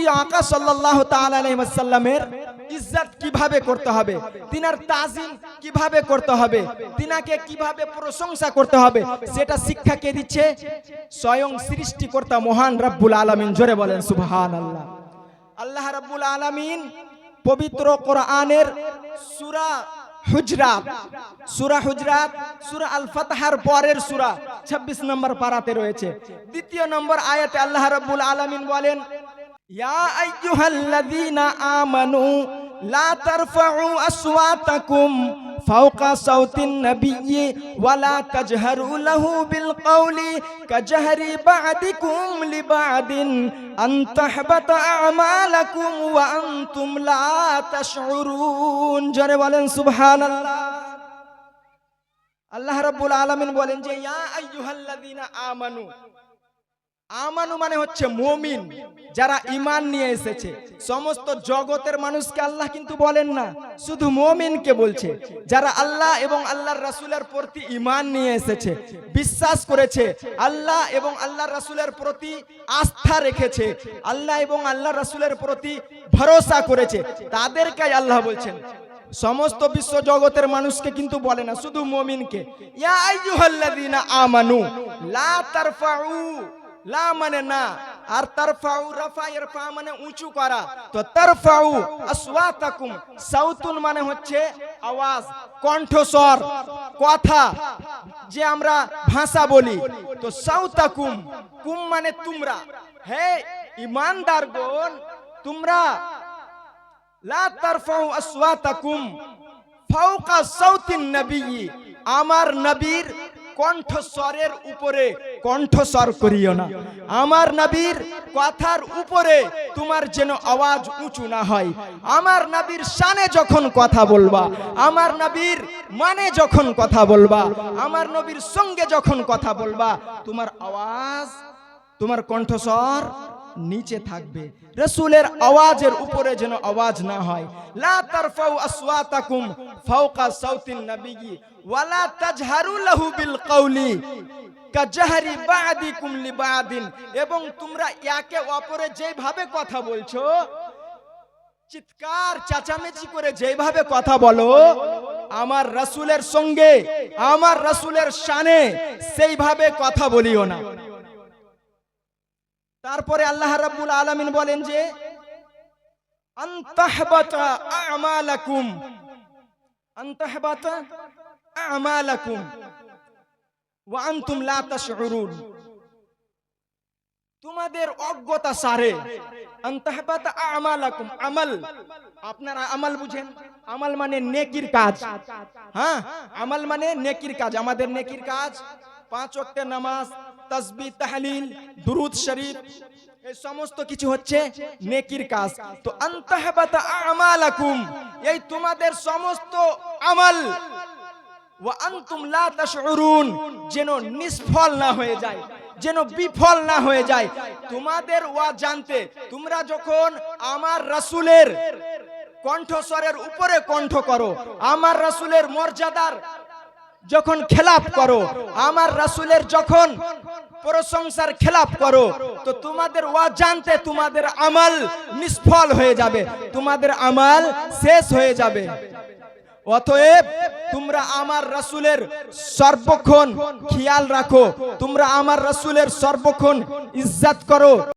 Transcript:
প্রিয় আকা সাল্লাহ তালামের ইজ্জত কীভাবে করতে হবে? তিনার তাজিম কীভাবে করতে হবে? তিনাকে কীভাবে প্রশংসা করতে হবে? সেটা শিক্ষা কে দিচ্ছে? স্বয়ং সৃষ্টিকর্তা মহান রব্বুল আলামিন। জোরে বলেন সুবহান আল্লাহ আল্লাহ রব্বুল আলামিন পবিত্র কোরআনের সূরা হুজরাত সূরা হুজরাত, সূরা আল ফাতহার পরের সূরা 26 নম্বর পারাতে রয়েছে। দ্বিতীয় নম্বর আয়াতে আল্লাহ রাব্বুল আলামিন বলেন ইয়া আইয়ুহাল্লাযীনা আমানু লা তারফাউ আসওয়াতাকুম ফাওকা সাউতিন নাবিয়্যি ওয়ালা তাজহারু লাহু বিল কওলি কাজহারি বা'দিকুম লিবা'দিন আন তাহবাতা আমালাকুম ওয়া আনতুম লা তাশউরুন জোরে বলেন সুবহানাল্লাহ আল্লাহ রাব্বুল আলামিন বলেন যে ইয়া আইয়ুহাল্লাযীনা আমানু মানে হচ্ছে মমিন, যারা ঈমান নিয়ে এসেছে। সমস্ত জগতের মানুষকে আল্লাহ কিন্তু বলেন না, শুধু মুমিনকে বলছে। যারা আল্লাহ এবং আল্লাহর রাসূলের প্রতি ঈমান নিয়ে এসেছে, বিশ্বাস করেছে, আল্লাহ এবং আল্লাহর রাসূলের প্রতি আস্থা রেখেছে, আল্লাহ এবং আল্লাহর রাসূলের প্রতি ভরসা করেছে, তাদেরকেই আল্লাহ বলছেন। সমস্ত বিশ্ব জগতের মানুষকে কিন্তু বলে না, শুধু মুমিনকে। ইয়া আইয়ুহাল্লাযীনা আমানু, লা তারফাউ। লা মানে না, আর তারফাউ রাফা ইরফা মানে উঁচু করা। তো তারফাউ আসওয়াতাকুম, সাউতুন মানে হচ্ছে আওয়াজ, কণ্ঠস্বর, কথা, যে আমরা ভাষা বলি। তো সাউতাকুম, কুম মানে তোমরা। হে ইমানদারগণ তোমরা লা তারফাউ আসওয়াতাকুম, ফাওকা সাউতিন নবিয়্যি, আমার নবীর কণ্ঠস্বরের উপরে কণ্ঠস্বর করিও না। আমার নাবির কথার উপরে তোমার যেন আওয়াজ উঁচু না হয়। আমার নাবির সানে যখন কথা বলবা, আমার নাবির মানে যখন কথা বলবা, আমার নবীর সঙ্গে যখন কথা বলবা, তোমার আওয়াজ, তোমার কণ্ঠস্বর নিচে থাকবে। রসুলের আওয়াজের উপরে যেন আওয়াজ না হয়। লা তারফাউ আসওয়াতাকুম ফাওকা সাউতিন তাজহারু লাহু বিল কাজাহারি বাদিকুম লিবাদিন। এবং তোমরা একে অপরে যেভাবে কথা বলছো, চিৎকার, চাচামেচি করে যেভাবে কথা বলো, আমার রাসূলের সঙ্গে, আমার রাসূলের শানে সেইভাবে কথা বলিও না। তারপরে আল্লাহ রাব্বুল আলামিন বলেন যে, আনতাহবাতা আমালাকুম। আনতাহবাতা আমালাকুম। ওয়া আনতুম লা তাশউরুন। তোমাদের অজ্ঞতা সারে। আনতাহবাতা আমালাকুম। আমল। আপনারা আমল বুঝেন। আমল মানে নেকির কাজ। হ্যাঁ আমল মানে নেকির কাজ। আমাদের নেকির কাজ? পাঁচ ওয়াক্তের নামাজ তাসবিহ তাহলিল, দুরুদ শরীফ, এই সমস্ত কিছু হচ্ছে নেকির কাজ। তো আনতাহবাতা আমালাকুম, এই তোমাদের সমস্ত আমল। ওয়া আনতুম যেন নিষ্ফল না হয়ে যায়, যেন বিফল না হয়ে যায়। তোমাদের ওয়া জানতে, তোমরা যখন আমার রাসূলের কণ্ঠস্বরের উপরে কণ্ঠ করো, আমার রাসূলের মর্যাদার যখন খেলাপ করো, আমার রাসূলের যখন প্রশংসার খেলাপ করো, তো তোমাদের জানতে তোমাদের আমাল নিষ্ফল হয়ে যাবে, তোমাদের আমাল শেষ হয়ে যাবে। অতএব তোমরা আমার রাসূলের সর্বক্ষণ খেয়াল রাখো, তোমরা আমার রাসূলের সর্বক্ষণ ইজ্জাত করো।